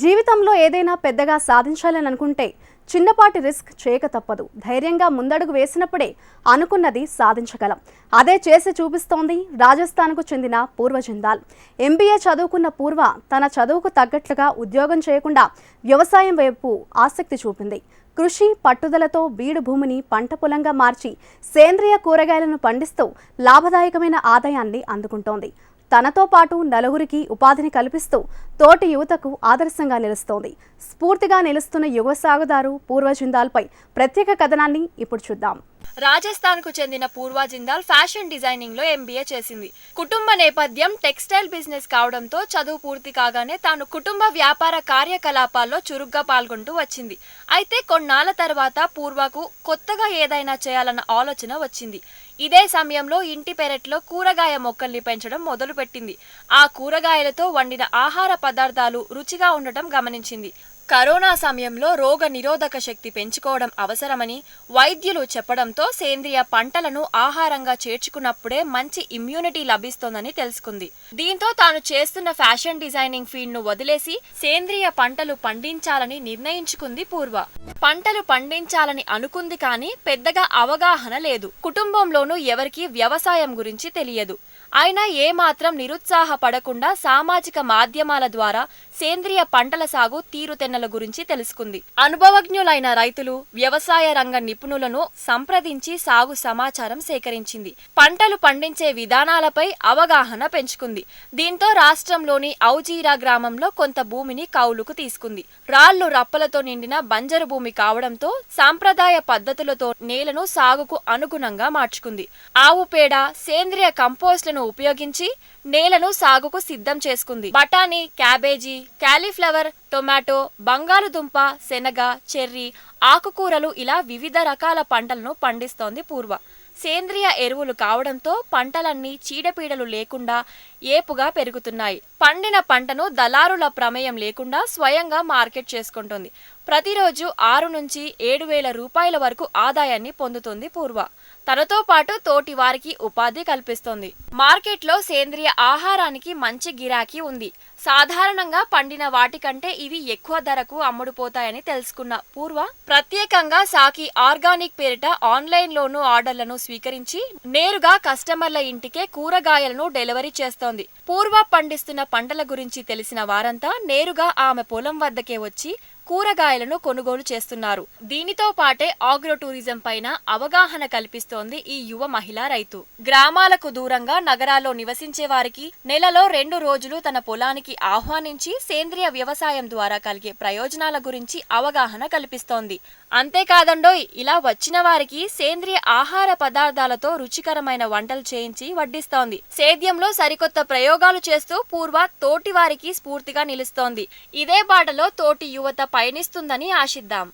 జీవితంలో ఏదైనా పెద్దగా సాధించాలని అనుకుంటే చిన్నపాటి రిస్క్ చేయక తప్పదు. ధైర్యంగా ముందడుగు వేసినప్పుడే అనుకున్నది సాధించగలం. అదే చేసి చూపిస్తోంది రాజస్థాన్కు చెందిన పూర్వ జిందాల్ ఎంబీఏ చదువుకున్న పూర్వ తన చదువుకు తగ్గట్లుగా ఉద్యోగం చేయకుండా వ్యవసాయం వైపు ఆసక్తి చూపింది. కృషి పట్టుదలతో బీడు భూమిని పంట పొలంగా మార్చి సేంద్రియ కూరగాయలను పండిస్తూ లాభదాయకమైన ఆదాయాన్ని అందుకుంటోంది. తనతో పాటు నలుగురికి ఉపాధిని కల్పిస్తూ తోటి యువతకు ఆదర్శంగా నిలుస్తోంది. స్ఫూర్తిగా నిలుస్తున్న యువ సాగుదారు పూర్వజిందాల్పై ప్రత్యేక కథనాన్ని ఇప్పుడు చూద్దాం. రాజస్థాన్కు చెందిన పూర్వ జిందాల్ ఫ్యాషన్ డిజైనింగ్లో ఎంబీఏ చేసింది. కుటుంబ నేపథ్యం టెక్స్టైల్ బిజినెస్ కావడంతో చదువు పూర్తి కాగానే తాను కుటుంబ వ్యాపార కార్యకలాపాల్లో చురుగ్గా పాల్గొంటూ వచ్చింది. అయితే కొన్నాళ్ళ తర్వాత పూర్వకు కొత్తగా ఏదైనా చేయాలన్న ఆలోచన వచ్చింది. ఇదే సమయంలో ఇంటి పెరట్లో కూరగాయ మొక్కల్ని పెంచడం మొదలుపెట్టింది. ఆ కూరగాయలతో వండిన ఆహార పదార్థాలు రుచిగా ఉండటం గమనించింది. కరోనా సమయంలో రోగ నిరోధక శక్తి పెంచుకోవడం అవసరమని వైద్యులు చెప్పడంతో సేంద్రియ పంటలను ఆహారంగా చేర్చుకున్నప్పుడే మంచి ఇమ్యూనిటీ లభిస్తోందని తెలుసుకుంది. దీంతో తాను చేస్తున్న ఫ్యాషన్ డిజైనింగ్ ఫీల్డ్ను వదిలేసి సేంద్రియ పంటలు పండించాలని నిర్ణయించుకుంది పూర్వ. పంటలు పండించాలని అనుకుంది కానీ పెద్దగా అవగాహన లేదు. కుటుంబంలోనూ ఎవరికీ వ్యవసాయం గురించి తెలియదు. అయినా ఏమాత్రం నిరుత్సాహపడకుండా సామాజిక మాధ్యమాల ద్వారా సేంద్రియ పంటల సాగు తీరుతెన్నల గురించి తెలుసుకుంది. అనుభవజ్ఞులైన రైతులు వ్యవసాయ రంగ నిపుణులను సంప్రదించి సాగు సమాచారం సేకరించింది. పంటలు పండించే విధానాలపై అవగాహన పెంచుకుంది. దీంతో రాష్ట్రంలోని ఔజీరా గ్రామంలో కొంత భూమిని కౌలుకు తీసుకుంది. రాళ్ళు రప్పలతో నిండిన బంజరు భూమి కావడంతో సాంప్రదాయ పద్ధతులతో నేలను సాగుకు అనుగుణంగా మార్చుకుంది. ఆవు పేడ సేంద్రియ కంపోస్ట్లను ఉపయోగించి నేలను సాగుకు సిద్ధం చేసుకుంది. బఠానీ క్యాబేజీ క్యాలీఫ్లవర్ టొమాటో బంగాళదుంప శనగ చెర్రీ ఆకుకూరలు ఇలా వివిధ రకాల పంటలను పండిస్తోంది పూర్వ. సేంద్రియ ఎరువులు కావడంతో పంటలన్నీ చీడపీడలు లేకుండా ఏపుగా పెరుగుతున్నాయి. పండిన పంటను దళారుల ప్రమేయం లేకుండా స్వయంగా మార్కెట్ చేసుకుంటుంది. ప్రతిరోజు ఆరు నుంచి ఏడు వేల రూపాయల వరకు ఆదాయాన్ని పొందుతుంది పూర్వ. తనతో పాటు తోటి వారికి ఉపాధి కల్పిస్తోంది. మార్కెట్లో సేంద్రియ ఆహారానికి మంచి గిరాకీ ఉంది. సాధారణంగా పండిన వాటికంటే ఇవి ఎక్కువ ధరకు అమ్ముడుపోతాయని తెలుసుకున్న పూర్వ ప్రత్యేకంగా సాకి ఆర్గానిక్ పేరిట ఆన్లైన్లోనూ ఆర్డర్లను స్వీకరించి నేరుగా కస్టమర్ల ఇంటికే కూరగాయలను డెలివరీ చేస్తోంది. పూర్వ పండిస్తున్న పంటల గురించి తెలిసిన వారంతా నేరుగా ఆమె పొలం వద్దకే వచ్చి కూరగాయలను కొనుగోలు చేస్తున్నారు. దీనితో పాటే ఆగ్రో టూరిజం పైన అవగాహన కల్పిస్తోంది ఈ యువ మహిళా రైతు. గ్రామాలకు దూరంగా నగరాల్లో నివసించే వారికి నెలలో రెండు రోజులు తన పొలానికి ఆహ్వానించి సేంద్రియ వ్యవసాయం ద్వారా కలిగే ప్రయోజనాల గురించి అవగాహన కల్పిస్తోంది. అంతేకాదండోయ్ ఇలా వచ్చిన వారికి సేంద్రియ ఆహార పదార్థాలతో రుచికరమైన వంటలు చేయించి వడ్డిస్తోంది. సేద్యంలో సరికొత్త ప్రయోగాలు చేస్తూ పూర్వ తోటి వారికి స్ఫూర్తిగా నిలుస్తోంది. ఇదే బాటలో తోటి యువత పయనిస్తుందని ఆశిద్దాం.